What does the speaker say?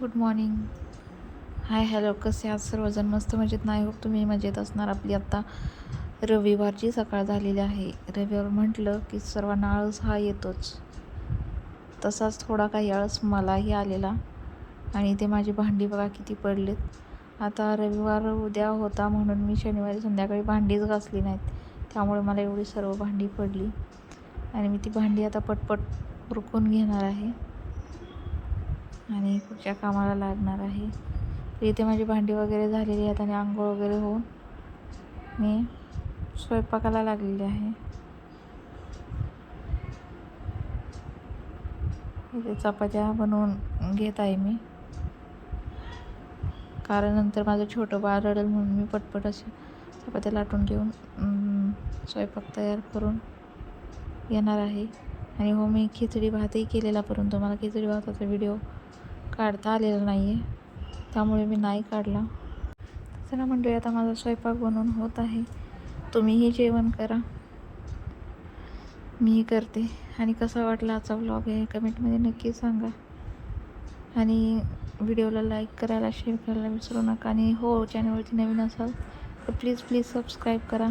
Good morning hi hello कसे आहात? सर्वजण मस्त मजेत? नाही होप तुम्ही मजेत असणार. आपली आत्ता रविवारची सकाळ झालेली आहे. रविवार म्हटलं की सर्वांना आळस हा येतोच. तसाच थोडा काही आळस मलाही आलेला आणि ते माझी भांडी बघा किती पडलेत. आता रविवार उद्या होता म्हणून मी शनिवारी संध्याकाळी भांडीच घासली नाहीत. त्यामुळे मला एवढी सर्व भांडी पडली आणि मी ती भांडी आता पटपट रुकून घेणार आहे. आणि पुढच्या कामाला लागणार आहे. इथे माझी भांडी वगैरे झालेली आहेत आणि आंघोळ वगैरे होऊन मी स्वयंपाकाला लागलेली आहे. इथे चपात्या बनवून घेत आहे मी. कारण नंतर माझं छोटं बाळ रडेल म्हणून मी पटपट असे चपात्या लाटून घेऊन स्वयंपाक तयार करून येणार आहे. आणि हो मी खिचडी भातही केलेला परंतु मला खिचडी भाताचा व्हिडिओ काढता आलेला नाही आहे त्यामुळे मी नाही काढला. चला मंडळी आता माझा स्वयंपाक बनवून होत आहे. तुम्हीही जेवण करा. मीही करते. आणि कसा वाटला आजचा व्लॉग आहे कमेंटमध्ये नक्की सांगा. आणि व्हिडिओला लाईक करायला शेअर करायला विसरू नका. आणि हो चॅनलवरती नवीन असाल तर प्लीज प्लीज सबस्क्राईब करा.